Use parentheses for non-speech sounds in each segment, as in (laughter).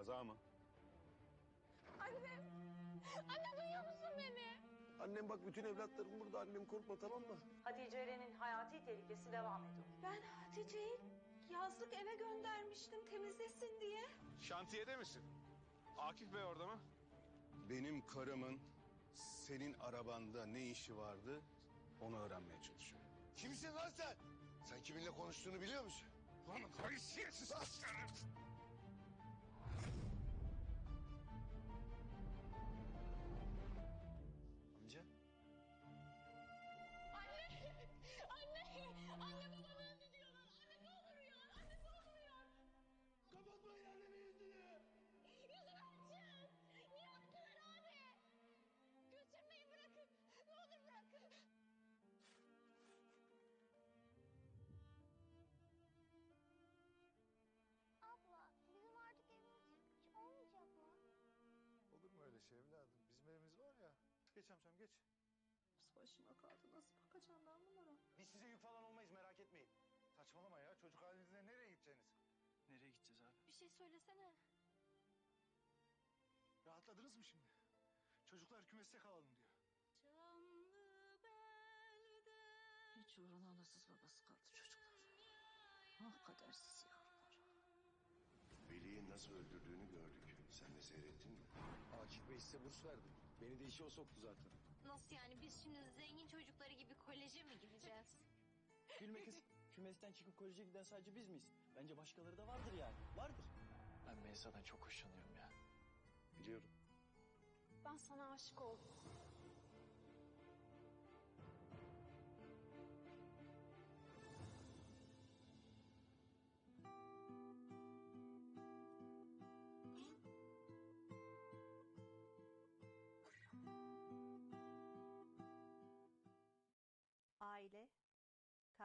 Kaza mı? Anne! Anne duyuyor musun beni? Annem bak bütün evlatlarım burada. Annem korkma tamam mı? Hatice Eren'in hayati tehlikesi devam ediyor. Ben Hatice'yi yazlık eve göndermiştim temizlesin diye. Şantiyede misin? Akif Bey orada mı? Benim karımın senin arabanda ne işi vardı onu öğrenmeye çalışıyorum. Kimsin lan sen? Sen kiminle konuştuğunu biliyor musun? Lan haysiyetsiz aslanım. Evladım? Bizim evimiz var ya. Geç amcam geç. Başıma kaldı. Nasıl bakacağım ben bunlara? Biz size yük falan olmayız merak etmeyin. Saçmalama ya çocuk halinizle nereye gideceksiniz? Nereye gideceğiz abi? Bir şey söylesene. Rahatladınız mı şimdi? Çocuklar kümeste kalalım diyor. Hiç uğruna anasız babası kaldı çocuklar. Ah kadersiz yavrular. Veli'yi nasıl öldürdüğünü gördük. Sen de seyrettin mi? Akif Bey size burs verdi. Beni de işe o soktu zaten. Nasıl yani? Biz şimdi zengin çocukları gibi koleje mi gideceğiz? (laughs) Gülme kız. Kümesten çıkıp koleje giden sadece biz miyiz? Bence başkaları da vardır yani. Vardır. Ben Melisa'dan çok hoşlanıyorum ya. Biliyorum. Ben sana aşık oldum.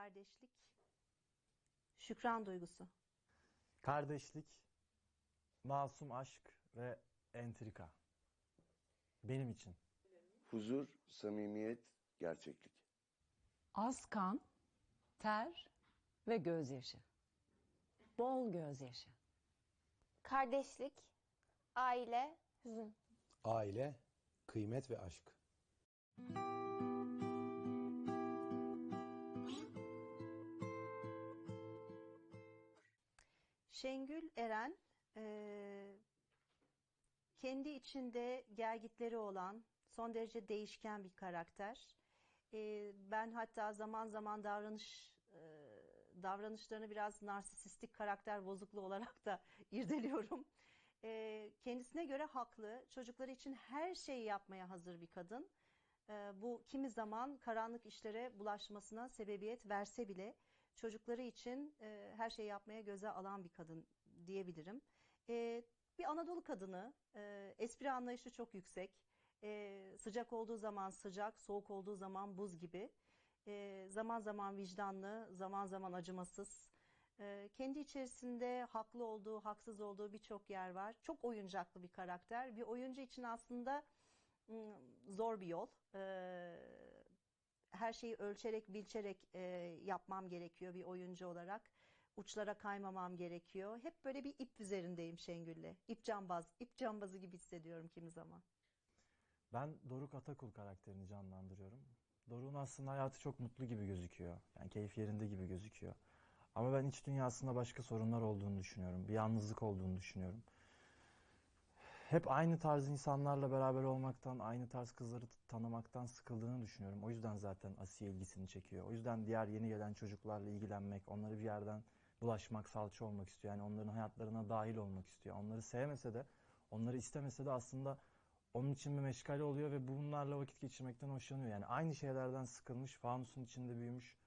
Kardeşlik, şükran duygusu. Kardeşlik, masum aşk ve entrika. Benim için. Huzur, samimiyet, gerçeklik. Az kan, ter ve gözyaşı. Bol gözyaşı. Kardeşlik, aile, hüzün. Aile, kıymet ve aşk. Şengül Eren eee, kendi içinde gelgitleri olan son derece değişken bir karakter. Eee, ben hatta zaman zaman davranış eee, davranışlarını biraz narsisistik karakter bozukluğu olarak da (laughs) irdeliyorum. Eee, kendisine göre haklı, çocukları için her şeyi yapmaya hazır bir kadın. Eee, bu kimi zaman karanlık işlere bulaşmasına sebebiyet verse bile çocukları için e, her şeyi yapmaya göze alan bir kadın diyebilirim. E, bir Anadolu kadını, e, espri anlayışı çok yüksek. E, sıcak olduğu zaman sıcak, soğuk olduğu zaman buz gibi. E, zaman zaman vicdanlı, zaman zaman acımasız. E, kendi içerisinde haklı olduğu, haksız olduğu birçok yer var. Çok oyuncaklı bir karakter. Bir oyuncu için aslında mm, zor bir yol. E, her şeyi ölçerek, bilçerek e, yapmam gerekiyor bir oyuncu olarak. Uçlara kaymamam gerekiyor. Hep böyle bir ip üzerindeyim Şengül'le. İp cambaz, ip cambazı gibi hissediyorum kimi zaman. Ben Doruk Atakul karakterini canlandırıyorum. Doruk'un aslında hayatı çok mutlu gibi gözüküyor. Yani keyif yerinde gibi gözüküyor. Ama ben iç dünyasında başka sorunlar olduğunu düşünüyorum. Bir yalnızlık olduğunu düşünüyorum. Hep aynı tarz insanlarla beraber olmaktan, aynı tarz kızları tanımaktan sıkıldığını düşünüyorum. O yüzden zaten Asiye ilgisini çekiyor. O yüzden diğer yeni gelen çocuklarla ilgilenmek, onları bir yerden bulaşmak, salça olmak istiyor. Yani onların hayatlarına dahil olmak istiyor. Onları sevmese de, onları istemese de aslında onun için bir meşgale oluyor ve bunlarla vakit geçirmekten hoşlanıyor. Yani aynı şeylerden sıkılmış, fanusun içinde büyümüş,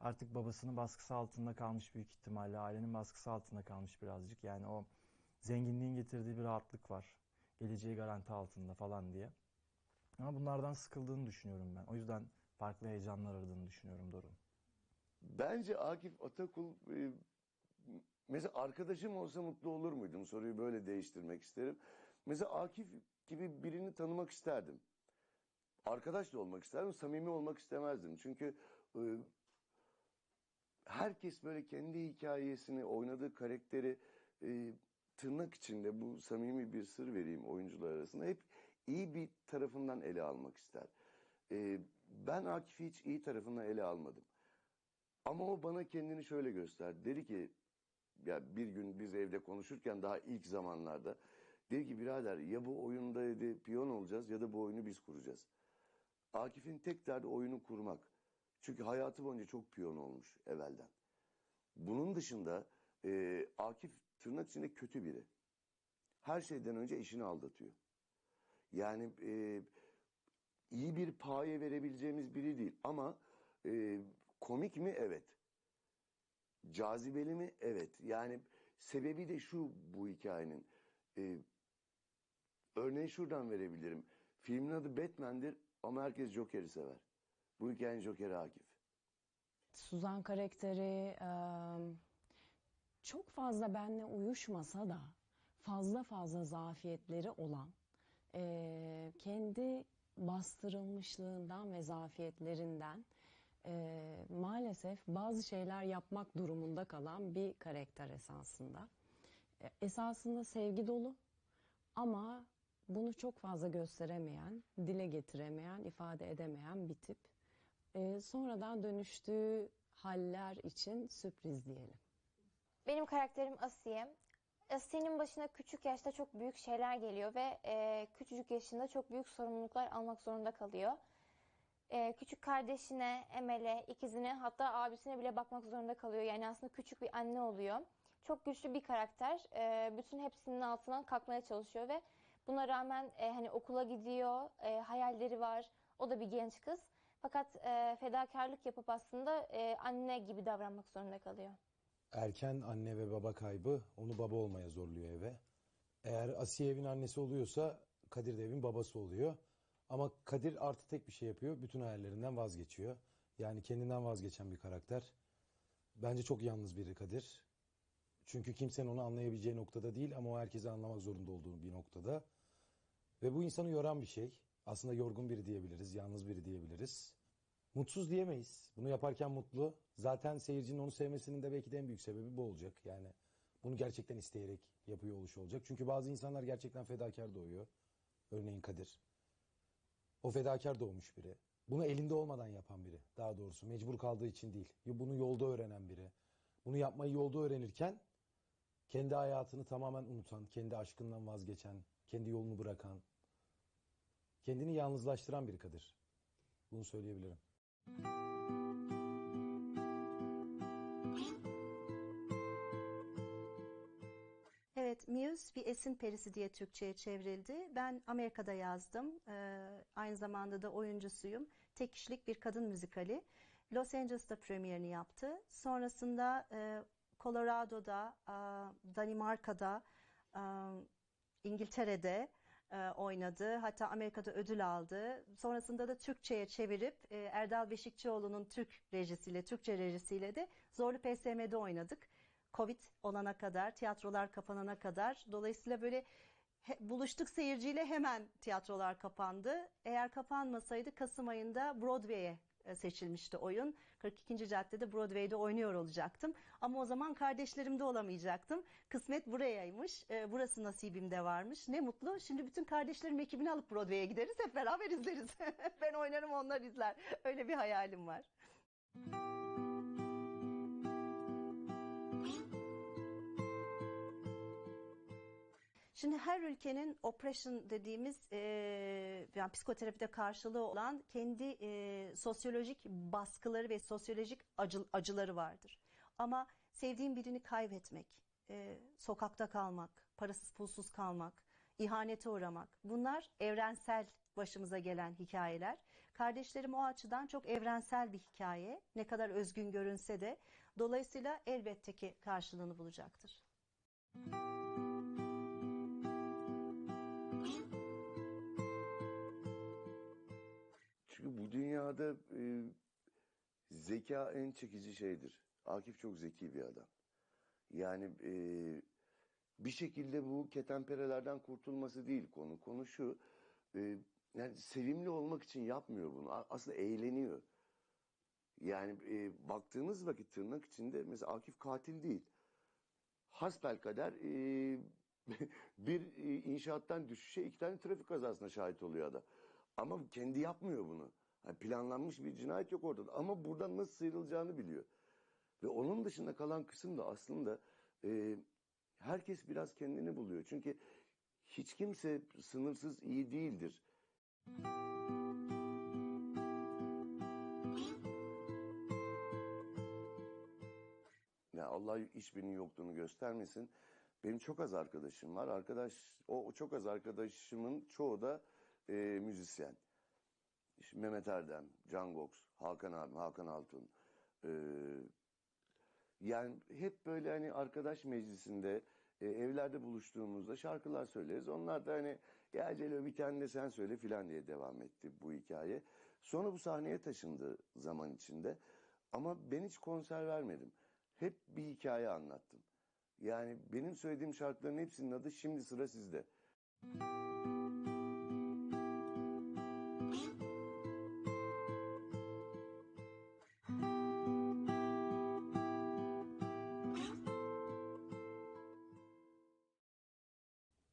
artık babasının baskısı altında kalmış büyük ihtimalle, ailenin baskısı altında kalmış birazcık. Yani o zenginliğin getirdiği bir rahatlık var. Geleceği garanti altında falan diye. Ama bunlardan sıkıldığını düşünüyorum ben. O yüzden farklı heyecanlar aradığını düşünüyorum Doruk'un. Bence Akif Atakul e, mesela arkadaşım olsa mutlu olur muydum? Soruyu böyle değiştirmek isterim. Mesela Akif gibi birini tanımak isterdim. Arkadaş da olmak isterdim, samimi olmak istemezdim. Çünkü e, herkes böyle kendi hikayesini, oynadığı karakteri e, tırnak içinde bu samimi bir sır vereyim oyuncular arasında hep iyi bir tarafından ele almak ister. Ee, ben Akif'i hiç iyi tarafından ele almadım. Ama o bana kendini şöyle gösterdi. Dedi ki ya bir gün biz evde konuşurken daha ilk zamanlarda dedi ki birader ya bu oyunda dedi piyon olacağız ya da bu oyunu biz kuracağız. Akif'in tek derdi oyunu kurmak. Çünkü hayatı boyunca çok piyon olmuş evvelden. Bunun dışında e, Akif tırnak içinde kötü biri. Her şeyden önce eşini aldatıyor. Yani e, iyi bir paye verebileceğimiz biri değil. Ama e, komik mi? Evet. Cazibeli mi? Evet. Yani sebebi de şu bu hikayenin. E, örneği şuradan verebilirim. Filmin adı Batman'dir ama herkes Joker'i sever. Bu hikayenin Joker'i Akif. Suzan karakteri çok fazla benle uyuşmasa da fazla fazla zafiyetleri olan e, kendi bastırılmışlığından ve zafiyetlerinden e, maalesef bazı şeyler yapmak durumunda kalan bir karakter esasında. E, esasında sevgi dolu ama bunu çok fazla gösteremeyen, dile getiremeyen, ifade edemeyen bir tip. Ee, sonradan dönüştüğü haller için sürpriz diyelim. Benim karakterim Asiye. Asiye'nin başına küçük yaşta çok büyük şeyler geliyor ve e, küçücük yaşında çok büyük sorumluluklar almak zorunda kalıyor. E, küçük kardeşine, Emel'e, ikizine hatta abisine bile bakmak zorunda kalıyor. Yani aslında küçük bir anne oluyor. Çok güçlü bir karakter. E, bütün hepsinin altından kalkmaya çalışıyor ve buna rağmen e, hani okula gidiyor, e, hayalleri var. O da bir genç kız. Fakat e, fedakarlık yapıp aslında e, anne gibi davranmak zorunda kalıyor. Erken anne ve baba kaybı onu baba olmaya zorluyor eve. Eğer Asiye evin annesi oluyorsa Kadir de evin babası oluyor. Ama Kadir artı tek bir şey yapıyor. Bütün hayallerinden vazgeçiyor. Yani kendinden vazgeçen bir karakter. Bence çok yalnız biri Kadir. Çünkü kimsenin onu anlayabileceği noktada değil ama o herkesi anlamak zorunda olduğu bir noktada. Ve bu insanı yoran bir şey. Aslında yorgun biri diyebiliriz, yalnız biri diyebiliriz. Mutsuz diyemeyiz. Bunu yaparken mutlu. Zaten seyircinin onu sevmesinin de belki de en büyük sebebi bu olacak. Yani bunu gerçekten isteyerek yapıyor oluşu olacak. Çünkü bazı insanlar gerçekten fedakar doğuyor. Örneğin Kadir. O fedakar doğmuş biri. Bunu elinde olmadan yapan biri. Daha doğrusu mecbur kaldığı için değil. Bunu yolda öğrenen biri. Bunu yapmayı yolda öğrenirken kendi hayatını tamamen unutan, kendi aşkından vazgeçen, kendi yolunu bırakan, kendini yalnızlaştıran bir Kadir. Bunu söyleyebilirim. Evet, Muse bir esin perisi diye Türkçe'ye çevrildi. Ben Amerika'da yazdım. Ee, aynı zamanda da oyuncusuyum. Tek kişilik bir kadın müzikali. Los Angeles'ta premierini yaptı. Sonrasında e, Colorado'da, e, Danimarka'da, e, İngiltere'de e, oynadı. Hatta Amerika'da ödül aldı. Sonrasında da Türkçe'ye çevirip e, Erdal Beşikçioğlu'nun Türk rejisiyle, Türkçe rejisiyle de Zorlu PSM'de oynadık. Covid olana kadar, tiyatrolar kapanana kadar. Dolayısıyla böyle buluştuk seyirciyle hemen tiyatrolar kapandı. Eğer kapanmasaydı Kasım ayında Broadway'e seçilmişti oyun. 42. Caddede Broadway'de oynuyor olacaktım. Ama o zaman kardeşlerimde olamayacaktım. Kısmet burayaymış. E, burası nasibimde varmış. Ne mutlu. Şimdi bütün kardeşlerim ekibini alıp Broadway'e gideriz. Hep beraber izleriz. (laughs) ben oynarım onlar izler. Öyle bir hayalim var. Şimdi her ülkenin oppression dediğimiz e, yani psikoterapide karşılığı olan kendi e, sosyolojik baskıları ve sosyolojik acı, acıları vardır. Ama sevdiğin birini kaybetmek, e, sokakta kalmak, parasız pulsuz kalmak, ihanete uğramak bunlar evrensel başımıza gelen hikayeler. Kardeşlerim o açıdan çok evrensel bir hikaye. Ne kadar özgün görünse de dolayısıyla elbette ki karşılığını bulacaktır. Çünkü bu dünyada e, zeka en çekici şeydir. Akif çok zeki bir adam. Yani e, bir şekilde bu ketenperelerden kurtulması değil konu. Konu şu, e, yani sevimli olmak için yapmıyor bunu. Aslında eğleniyor. Yani e, baktığınız vakit tırnak içinde mesela Akif katil değil. Hasbelkader e, (laughs) bir e, inşaattan düşüşe iki tane trafik kazasına şahit oluyor adam. Ama kendi yapmıyor bunu. Yani planlanmış bir cinayet yok ortada. Ama buradan nasıl sıyrılacağını biliyor. Ve onun dışında kalan kısım da aslında e, herkes biraz kendini buluyor. Çünkü hiç kimse sınırsız iyi değildir. Ya Allah hiçbirinin yokluğunu göstermesin. Benim çok az arkadaşım var. Arkadaş, o, çok az arkadaşımın çoğu da e, müzisyen. İşte Mehmet Erdem, Can Gox, Hakan abim, Hakan Altun. E, yani hep böyle hani arkadaş meclisinde e, evlerde buluştuğumuzda şarkılar söyleriz. Onlar da hani ya Celo bir tane de sen söyle filan diye devam etti bu hikaye. Sonra bu sahneye taşındı zaman içinde. Ama ben hiç konser vermedim. Hep bir hikaye anlattım. Yani benim söylediğim şarkıların hepsinin adı şimdi sıra sizde.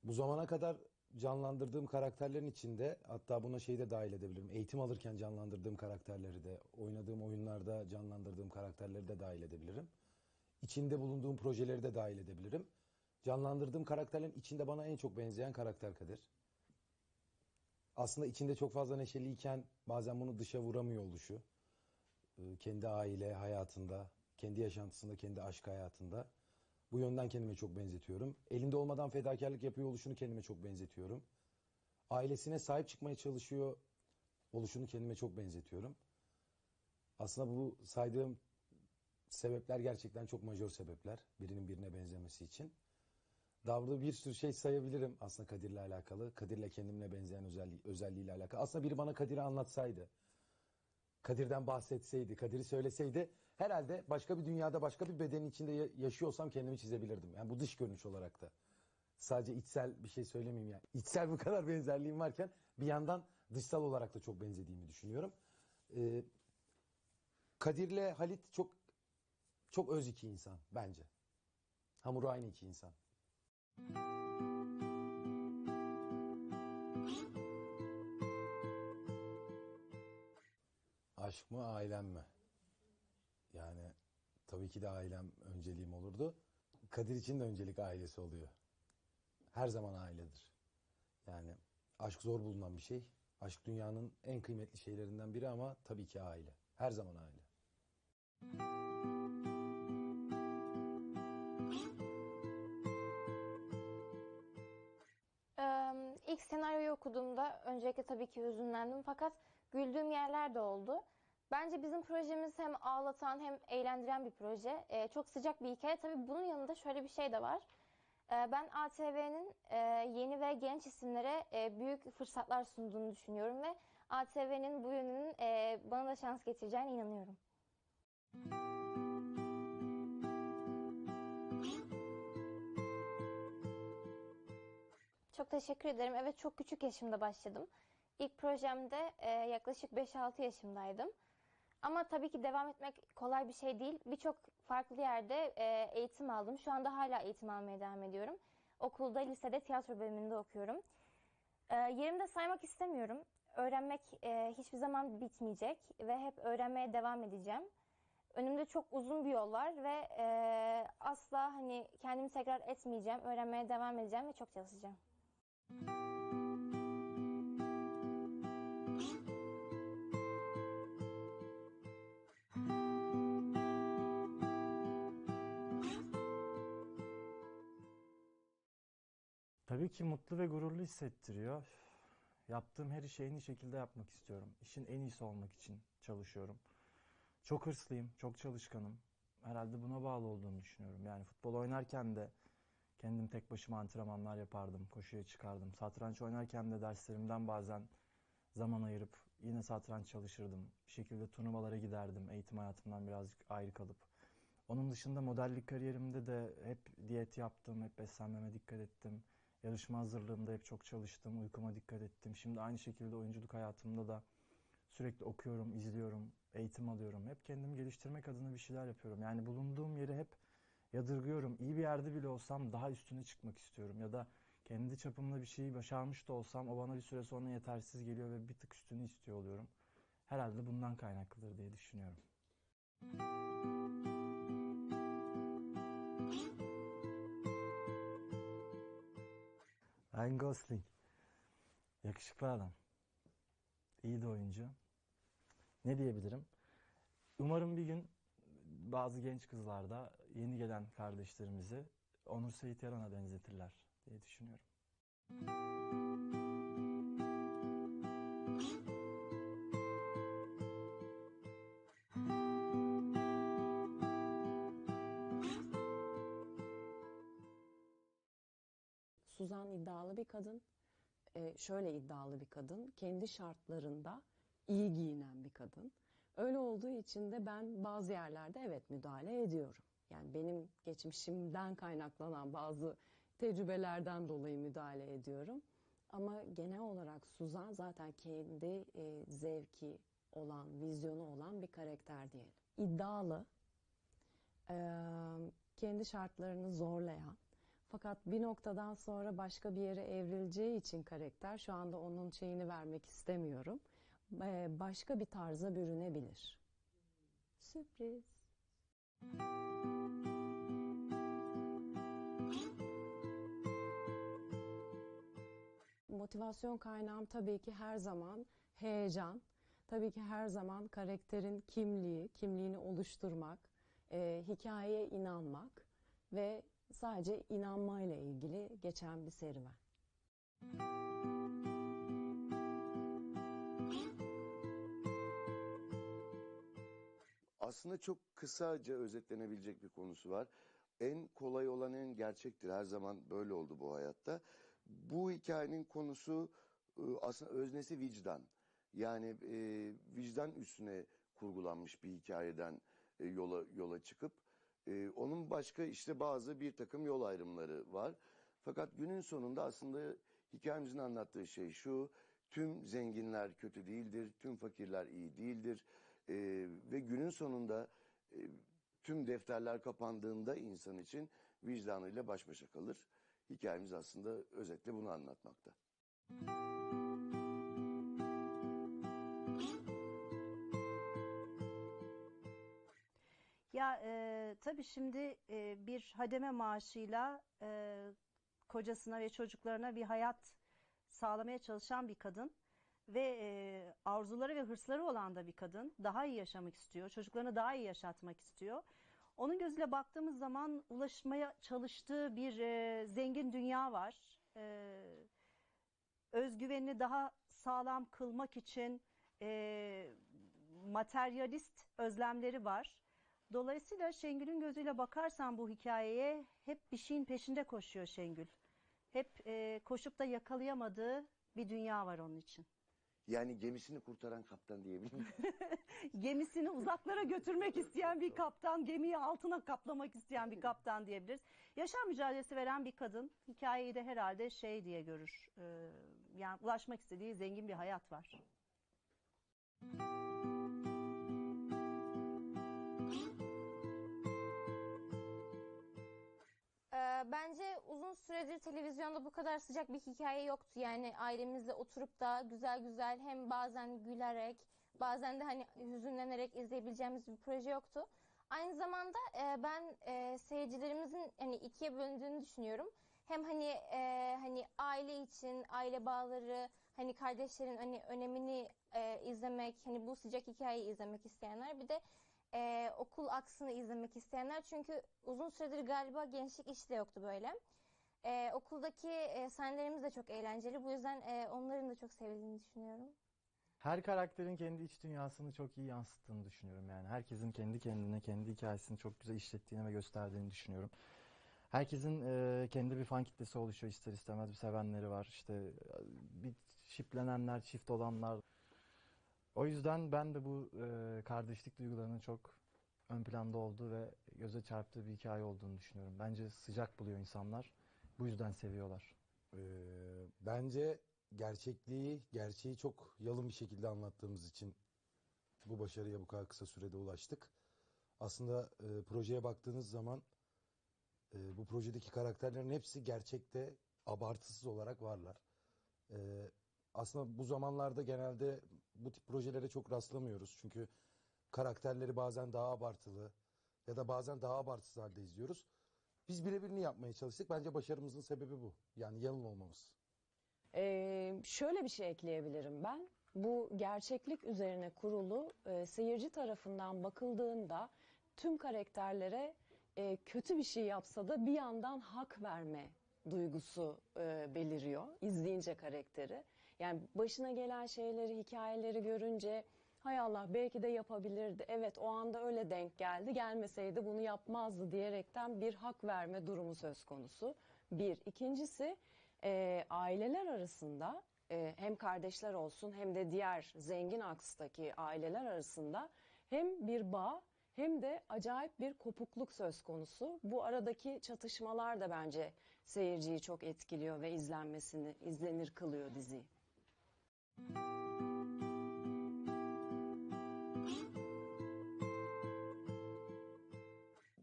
Bu zamana kadar canlandırdığım karakterlerin içinde hatta buna şeyi de dahil edebilirim. Eğitim alırken canlandırdığım karakterleri de, oynadığım oyunlarda canlandırdığım karakterleri de dahil edebilirim. İçinde bulunduğum projeleri de dahil edebilirim. Canlandırdığım karakterlerin içinde bana en çok benzeyen karakter Kadir. Aslında içinde çok fazla neşeliyken bazen bunu dışa vuramıyor oluşu. Ee, Kendi aile hayatında, kendi yaşantısında, kendi aşk hayatında. Bu yönden kendime çok benzetiyorum. Elinde olmadan fedakarlık yapıyor oluşunu kendime çok benzetiyorum. Ailesine sahip çıkmaya çalışıyor oluşunu kendime çok benzetiyorum. Aslında bu saydığım sebepler gerçekten çok majör sebepler. Birinin birine benzemesi için. Daha bir sürü şey sayabilirim aslında Kadir'le alakalı. Kadir'le kendimle benzeyen özelliği, özelliğiyle alakalı. Aslında biri bana Kadir'i anlatsaydı. Kadir'den bahsetseydi, Kadir'i söyleseydi herhalde başka bir dünyada başka bir bedenin içinde ya- yaşıyorsam kendimi çizebilirdim. Yani bu dış görünüş olarak da. Sadece içsel bir şey söylemeyeyim yani. İçsel bu kadar benzerliğim varken bir yandan dışsal olarak da çok benzediğimi düşünüyorum. Ee, Kadir'le Halit çok çok öz iki insan bence. Hamuru aynı iki insan. Aşk mı ailem mi? Yani tabii ki de ailem önceliğim olurdu. Kadir için de öncelik ailesi oluyor. Her zaman ailedir. Yani aşk zor bulunan bir şey. Aşk dünyanın en kıymetli şeylerinden biri ama tabii ki aile. Her zaman aile. Eee, ilk senaryoyu okuduğumda öncelikle tabii ki hüzünlendim fakat güldüğüm yerler de oldu. Bence bizim projemiz hem ağlatan hem eğlendiren bir proje. Eee, çok sıcak bir hikaye. Tabii bunun yanında şöyle bir şey de var. Eee, ben ATV'nin yeni ve genç isimlere eee, büyük fırsatlar sunduğunu düşünüyorum ve ATV'nin bu yönünün eee, bana da şans getireceğine inanıyorum. Çok teşekkür ederim. Evet çok küçük yaşımda başladım. İlk projemde e, yaklaşık 5-6 yaşımdaydım. Ama tabii ki devam etmek kolay bir şey değil. Birçok farklı yerde e, eğitim aldım. Şu anda hala eğitim almaya devam ediyorum. Okulda, lisede tiyatro bölümünde okuyorum. E, yerimde saymak istemiyorum. Öğrenmek e, hiçbir zaman bitmeyecek ve hep öğrenmeye devam edeceğim. Önümde çok uzun bir yol var ve e, asla hani kendimi tekrar etmeyeceğim. Öğrenmeye devam edeceğim ve çok çalışacağım. Tabii ki mutlu ve gururlu hissettiriyor. Yaptığım her işi en iyi şekilde yapmak istiyorum. İşin en iyisi olmak için çalışıyorum. Çok hırslıyım, çok çalışkanım. Herhalde buna bağlı olduğunu düşünüyorum. Yani futbol oynarken de kendim tek başıma antrenmanlar yapardım, koşuya çıkardım. Satranç oynarken de derslerimden bazen zaman ayırıp yine satranç çalışırdım. Bir şekilde turnuvalara giderdim, eğitim hayatımdan birazcık ayrı kalıp. Onun dışında modellik kariyerimde de hep diyet yaptım, hep beslenmeme dikkat ettim. Yarışma hazırlığımda hep çok çalıştım, uykuma dikkat ettim. Şimdi aynı şekilde oyunculuk hayatımda da sürekli okuyorum, izliyorum, eğitim alıyorum. Hep kendimi geliştirmek adına bir şeyler yapıyorum. Yani bulunduğum yeri hep yadırgıyorum. İyi bir yerde bile olsam daha üstüne çıkmak istiyorum. Ya da kendi çapımda bir şeyi başarmış da olsam o bana bir süre sonra yetersiz geliyor ve bir tık üstünü istiyor oluyorum. Herhalde bundan kaynaklıdır diye düşünüyorum. Ryan Gosling. Yakışıklı adam. İyi de oyuncu. Ne diyebilirim? Umarım bir gün bazı genç kızlar da yeni gelen kardeşlerimizi Onur Seyit Yaran'a benzetirler diye düşünüyorum. Suzan iddialı bir kadın. Ee, şöyle iddialı bir kadın. Kendi şartlarında iyi giyinen bir kadın. Öyle olduğu için de ben bazı yerlerde evet müdahale ediyorum. Yani benim geçmişimden kaynaklanan bazı tecrübelerden dolayı müdahale ediyorum. Ama genel olarak Suzan zaten kendi e, zevki olan, vizyonu olan bir karakter diyelim. İddialı, e, kendi şartlarını zorlayan, fakat bir noktadan sonra başka bir yere evrileceği için karakter, şu anda onun şeyini vermek istemiyorum, başka bir tarza bürünebilir. Sürpriz. Motivasyon kaynağım tabii ki her zaman heyecan. Tabii ki her zaman karakterin kimliği, kimliğini oluşturmak, e, hikayeye inanmak ve sadece inanmayla ilgili geçen bir serüven. Aslında çok kısaca özetlenebilecek bir konusu var. En kolay olan en gerçektir. Her zaman böyle oldu bu hayatta. Bu hikayenin konusu e, aslında öznesi vicdan. Yani e, vicdan üstüne kurgulanmış bir hikayeden e, yola yola çıkıp e, onun başka işte bazı bir takım yol ayrımları var. Fakat günün sonunda aslında hikayemizin anlattığı şey şu. Tüm zenginler kötü değildir, tüm fakirler iyi değildir. E, ve günün sonunda e, tüm defterler kapandığında insan için vicdanıyla baş başa kalır. Hikayemiz aslında özetle bunu anlatmakta. Ya e, tabii şimdi e, bir hademe maaşıyla e, kocasına ve çocuklarına bir hayat sağlamaya çalışan bir kadın ve e, arzuları ve hırsları olan da bir kadın. Daha iyi yaşamak istiyor, çocuklarını daha iyi yaşatmak istiyor. Onun gözüyle baktığımız zaman ulaşmaya çalıştığı bir e, zengin dünya var. E, özgüvenini daha sağlam kılmak için e, materyalist özlemleri var. Dolayısıyla Şengül'ün gözüyle bakarsan bu hikayeye hep bir şeyin peşinde koşuyor Şengül. Hep e, koşup da yakalayamadığı bir dünya var onun için. Yani gemisini kurtaran kaptan diyebilir miyim? (laughs) Gemisini uzaklara götürmek isteyen bir kaptan, gemiyi altına kaplamak isteyen bir kaptan diyebiliriz. Yaşam mücadelesi veren bir kadın hikayeyi de herhalde şey diye görür. e, yani ulaşmak istediği zengin bir hayat var. Ee, bence uzun süredir televizyonda bu kadar sıcak bir hikaye yoktu. Yani ailemizle oturup da güzel güzel hem bazen gülerek bazen de hani hüzünlenerek izleyebileceğimiz bir proje yoktu. Aynı zamanda e, ben e, seyircilerimizin hani ikiye bölündüğünü düşünüyorum. Hem hani e, hani aile için aile bağları hani kardeşlerin hani önemini e, izlemek hani bu sıcak hikayeyi izlemek isteyenler bir de e, okul aksını izlemek isteyenler çünkü uzun süredir galiba gençlik işi de yoktu böyle. E, okuldaki e, sahnelerimiz de çok eğlenceli. Bu yüzden e, onların da çok sevildiğini düşünüyorum. Her karakterin kendi iç dünyasını çok iyi yansıttığını düşünüyorum yani. Herkesin kendi kendine, kendi hikayesini çok güzel işlettiğini ve gösterdiğini düşünüyorum. Herkesin e, kendi bir fan kitlesi oluşuyor ister istemez bir sevenleri var. İşte e, bir şiplenenler, çift olanlar. O yüzden ben de bu e, kardeşlik duygularının çok ön planda olduğu ve göze çarptığı bir hikaye olduğunu düşünüyorum. Bence sıcak buluyor insanlar. Bu yüzden seviyorlar. Ee, bence gerçekliği, gerçeği çok yalın bir şekilde anlattığımız için bu başarıya bu kadar kısa sürede ulaştık. Aslında e, projeye baktığınız zaman E, bu projedeki karakterlerin hepsi gerçekte abartısız olarak varlar. E, aslında bu zamanlarda genelde bu tip projelere çok rastlamıyoruz. Çünkü karakterleri bazen daha abartılı ya da bazen daha abartısız halde izliyoruz. Biz birebirini yapmaya çalıştık. Bence başarımızın sebebi bu. Yani yanılmamamız. Ee, şöyle bir şey ekleyebilirim ben. Bu gerçeklik üzerine kurulu e, seyirci tarafından bakıldığında tüm karakterlere e, kötü bir şey yapsa da bir yandan hak verme duygusu e, beliriyor izleyince karakteri. Yani başına gelen şeyleri, hikayeleri görünce hay Allah belki de yapabilirdi. Evet o anda öyle denk geldi. Gelmeseydi bunu yapmazdı diyerekten bir hak verme durumu söz konusu. Bir. İkincisi e, aileler arasında e, hem kardeşler olsun hem de diğer zengin akstaki aileler arasında hem bir bağ hem de acayip bir kopukluk söz konusu. Bu aradaki çatışmalar da bence seyirciyi çok etkiliyor ve izlenmesini izlenir kılıyor diziyi.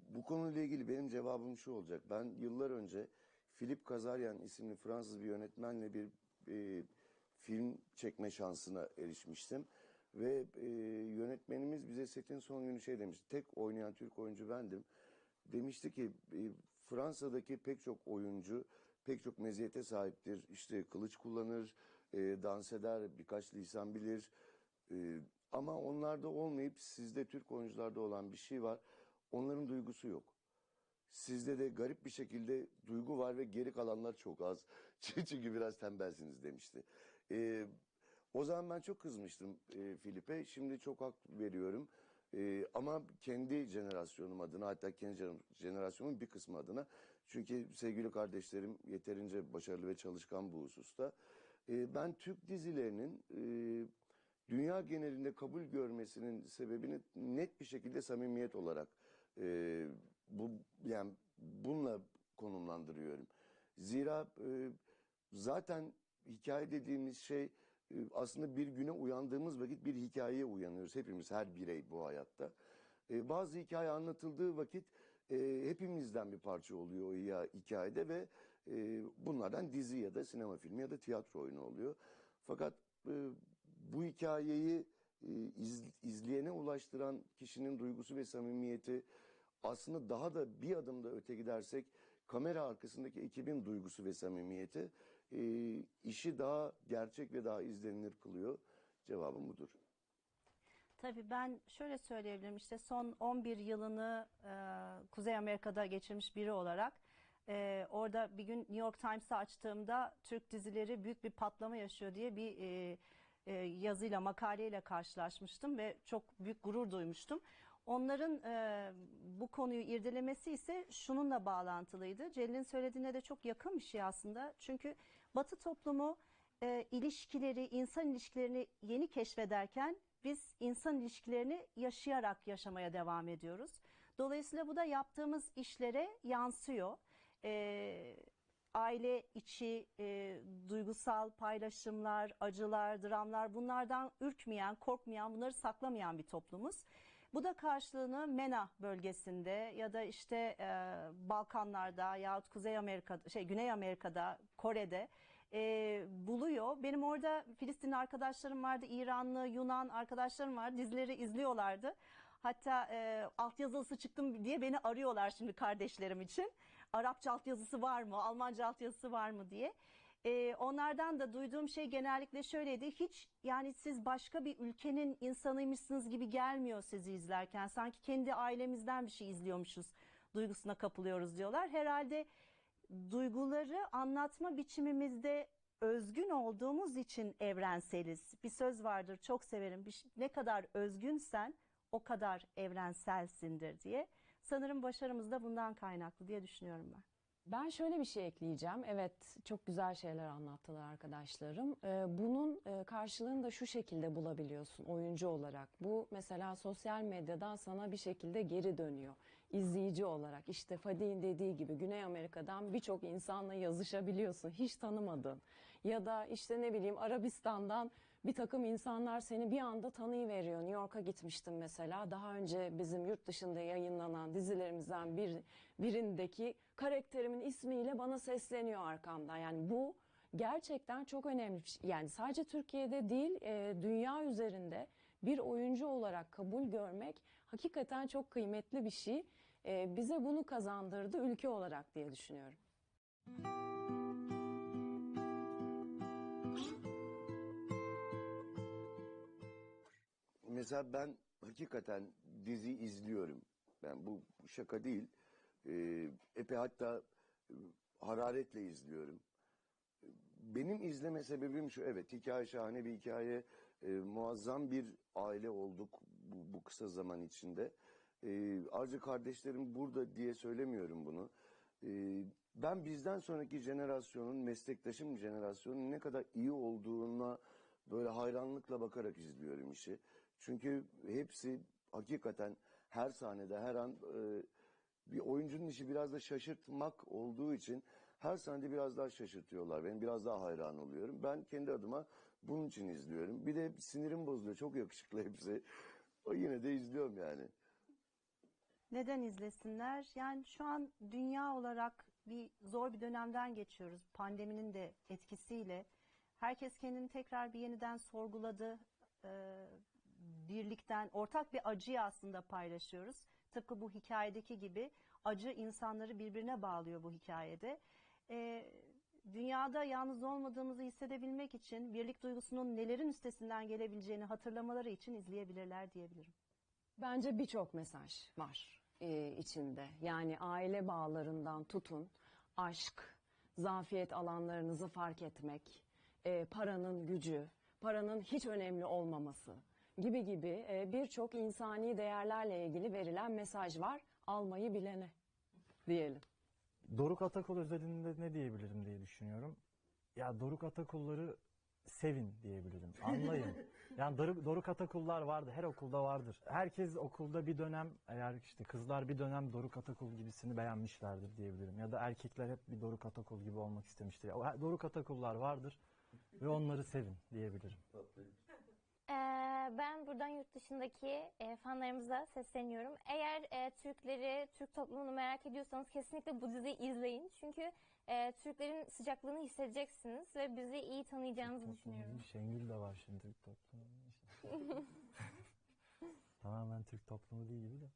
Bu konuyla ilgili benim cevabım şu olacak. Ben yıllar önce Philip Kazaryan isimli Fransız bir yönetmenle bir e, film çekme şansına erişmiştim. Ve e, yönetmenimiz bize setin son günü şey demişti. Tek oynayan Türk oyuncu bendim. Demişti ki e, Fransa'daki pek çok oyuncu pek çok meziyete sahiptir. İşte kılıç kullanır, e, dans eder, birkaç lisan bilir. E, ama onlarda olmayıp sizde Türk oyuncularda olan bir şey var. Onların duygusu yok. Sizde de garip bir şekilde duygu var ve geri kalanlar çok az. (laughs) Çünkü biraz tembelsiniz demişti. Ee, o zaman ben çok kızmıştım e, Filip'e. Şimdi çok hak veriyorum. Ee, ama kendi jenerasyonum adına hatta kendi jener- jenerasyonumun bir kısmı adına. Çünkü sevgili kardeşlerim yeterince başarılı ve çalışkan bu hususta. Ee, ben Türk dizilerinin e, dünya genelinde kabul görmesinin sebebini net bir şekilde samimiyet olarak e, bu yani bununla konumlandırıyorum. Zira e, zaten hikaye dediğimiz şey e, aslında bir güne uyandığımız vakit bir hikayeye uyanıyoruz. Hepimiz her birey bu hayatta. Bazı hikaye anlatıldığı vakit hepimizden bir parça oluyor o hikayede ve e, bunlardan dizi ya da sinema filmi ya da tiyatro oyunu oluyor. Fakat e, bu hikayeyi e, iz, izleyene ulaştıran kişinin duygusu ve samimiyeti aslında daha da bir adım da öte gidersek kamera arkasındaki ekibin duygusu ve samimiyeti e, işi daha gerçek ve daha izlenilir kılıyor. Cevabım budur. Tabii ben şöyle söyleyebilirim işte son 11 yılını e, Kuzey Amerika'da geçirmiş biri olarak e, orada bir gün New York Times'ı açtığımda Türk dizileri büyük bir patlama yaşıyor diye bir e, e, yazıyla makaleyle karşılaşmıştım ve çok büyük gurur duymuştum. Onların e, bu konuyu irdelemesi ise şununla bağlantılıydı. Celil'in söylediğine de çok yakın bir şey aslında. Çünkü Batı toplumu e, ilişkileri, insan ilişkilerini yeni keşfederken biz insan ilişkilerini yaşayarak yaşamaya devam ediyoruz. Dolayısıyla bu da yaptığımız işlere yansıyor. E, aile içi e, duygusal paylaşımlar, acılar, dramlar bunlardan ürkmeyen, korkmayan, bunları saklamayan bir toplumuz. Bu da karşılığını MENA bölgesinde ya da işte e, Balkanlarda yahut Kuzey Amerika'da, şey Güney Amerika'da, Kore'de e, buluyor. Benim orada Filistinli arkadaşlarım vardı, İranlı, Yunan arkadaşlarım vardı. Dizileri izliyorlardı. Hatta e, altyazılısı çıktım diye beni arıyorlar şimdi kardeşlerim için. Arapça altyazısı var mı, Almanca altyazısı var mı diye. E, onlardan da duyduğum şey genellikle şöyleydi. Hiç yani siz başka bir ülkenin insanıymışsınız gibi gelmiyor sizi izlerken. Sanki kendi ailemizden bir şey izliyormuşuz duygusuna kapılıyoruz diyorlar. Herhalde duyguları anlatma biçimimizde özgün olduğumuz için evrenseliz. Bir söz vardır çok severim. Ne kadar özgünsen o kadar evrenselsindir diye. Sanırım başarımız da bundan kaynaklı diye düşünüyorum ben. Ben şöyle bir şey ekleyeceğim. Evet, çok güzel şeyler anlattılar arkadaşlarım. Ee, bunun e, karşılığını da şu şekilde bulabiliyorsun oyuncu olarak. Bu mesela sosyal medyadan sana bir şekilde geri dönüyor. İzleyici olarak işte Fadik'in dediği gibi Güney Amerika'dan birçok insanla yazışabiliyorsun hiç tanımadın. Ya da işte ne bileyim Arabistan'dan bir takım insanlar seni bir anda tanıyıveriyor. New York'a gitmiştim mesela. Daha önce bizim yurt dışında yayınlanan dizilerimizden bir, birindeki karakterimin ismiyle bana sesleniyor arkamdan. Yani bu gerçekten çok önemli. şey. Yani sadece Türkiye'de değil, e, dünya üzerinde bir oyuncu olarak kabul görmek hakikaten çok kıymetli bir şey. E, bize bunu kazandırdı ülke olarak diye düşünüyorum. Mesela ben hakikaten dizi izliyorum. Ben bu şaka değil. Ee, epey hatta e, hararetle izliyorum. Benim izleme sebebim şu. Evet hikaye şahane bir hikaye. Ee, muazzam bir aile olduk bu, bu kısa zaman içinde. Ee, ayrıca kardeşlerim burada diye söylemiyorum bunu. Ee, ben bizden sonraki jenerasyonun, meslektaşım jenerasyonun ne kadar iyi olduğuna böyle hayranlıkla bakarak izliyorum işi. Çünkü hepsi hakikaten her sahnede her an e, bir oyuncunun işi biraz da şaşırtmak olduğu için her sahnede biraz daha şaşırtıyorlar. Ben biraz daha hayran oluyorum. Ben kendi adıma bunun için izliyorum. Bir de sinirim bozuluyor. Çok yakışıklı hepsi. O yine de izliyorum yani. Neden izlesinler? Yani şu an dünya olarak bir zor bir dönemden geçiyoruz. Pandeminin de etkisiyle. Herkes kendini tekrar bir yeniden sorguladı. Ee, birlikten ortak bir acıyı aslında paylaşıyoruz. Tıpkı bu hikayedeki gibi acı insanları birbirine bağlıyor bu hikayede. Ee, dünyada yalnız olmadığımızı hissedebilmek için birlik duygusunun nelerin üstesinden gelebileceğini hatırlamaları için izleyebilirler diyebilirim. Bence birçok mesaj var e, içinde. Yani aile bağlarından tutun, aşk, zafiyet alanlarınızı fark etmek, e, paranın gücü, paranın hiç önemli olmaması gibi gibi e, birçok insani değerlerle ilgili verilen mesaj var. Almayı bilene diyelim. Doruk Atakul özelinde ne diyebilirim diye düşünüyorum. Ya Doruk Atakulları sevin diyebilirim. Anlayın. (laughs) yani Doruk, Doruk Atakullar vardı. Her okulda vardır. Herkes okulda bir dönem eğer işte kızlar bir dönem Doruk Atakul gibisini beğenmişlerdir diyebilirim. Ya da erkekler hep bir Doruk Atakul gibi olmak istemiştir. Ya, o- Doruk Atakullar vardır ve onları sevin diyebilirim. Ee, ben buradan yurt dışındaki e, fanlarımıza sesleniyorum. Eğer e, Türkleri, Türk toplumunu merak ediyorsanız kesinlikle bu diziyi izleyin. Çünkü e, Türklerin sıcaklığını hissedeceksiniz ve bizi iyi tanıyacağınızı düşünüyorum. Şengül de var şimdi Türk toplumu. (laughs) Tamamen Türk toplumu değil gibi de.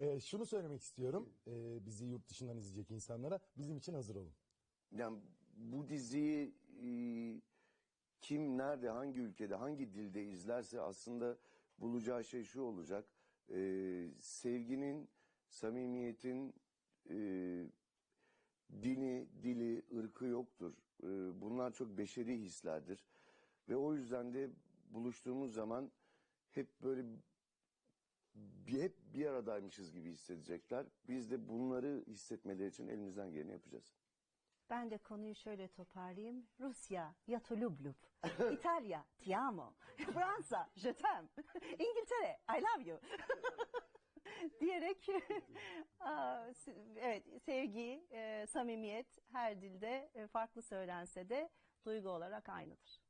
Ee, şunu söylemek istiyorum ee, bizi yurt dışından izleyecek insanlara bizim için hazır olun. Yani bu diziyi e, kim, nerede, hangi ülkede, hangi dilde izlerse aslında bulacağı şey şu olacak. E, sevginin, samimiyetin e, dini, dili, ırkı yoktur. E, bunlar çok beşeri hislerdir. Ve o yüzden de buluştuğumuz zaman hep böyle hep bir aradaymışız gibi hissedecekler. Biz de bunları hissetmeleri için elimizden geleni yapacağız. Ben de konuyu şöyle toparlayayım. Rusya, yatulublub. (laughs) İtalya, ti amo. (laughs) Fransa, je. (laughs) İngiltere, I love you. (laughs) Diyerek (laughs) evet sevgi, e, samimiyet her dilde e, farklı söylense de duygu olarak aynıdır.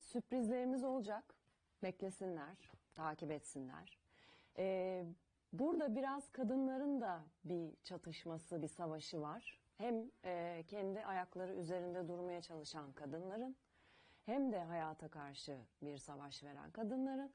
Sürprizlerimiz olacak. Beklesinler, takip etsinler. Ee, burada biraz kadınların da bir çatışması, bir savaşı var. Hem e, kendi ayakları üzerinde durmaya çalışan kadınların hem de hayata karşı bir savaş veren kadınların.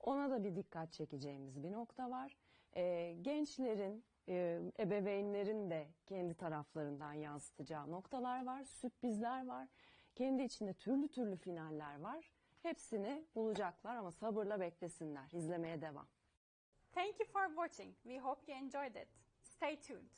Ona da bir dikkat çekeceğimiz bir nokta var. Ee, gençlerin, e, ebeveynlerin de kendi taraflarından yansıtacağı noktalar var, sürprizler var. Kendi içinde türlü türlü finaller var. Hepsini bulacaklar ama sabırla beklesinler. İzlemeye devam. Thank you for watching. We hope you enjoyed it. Stay tuned.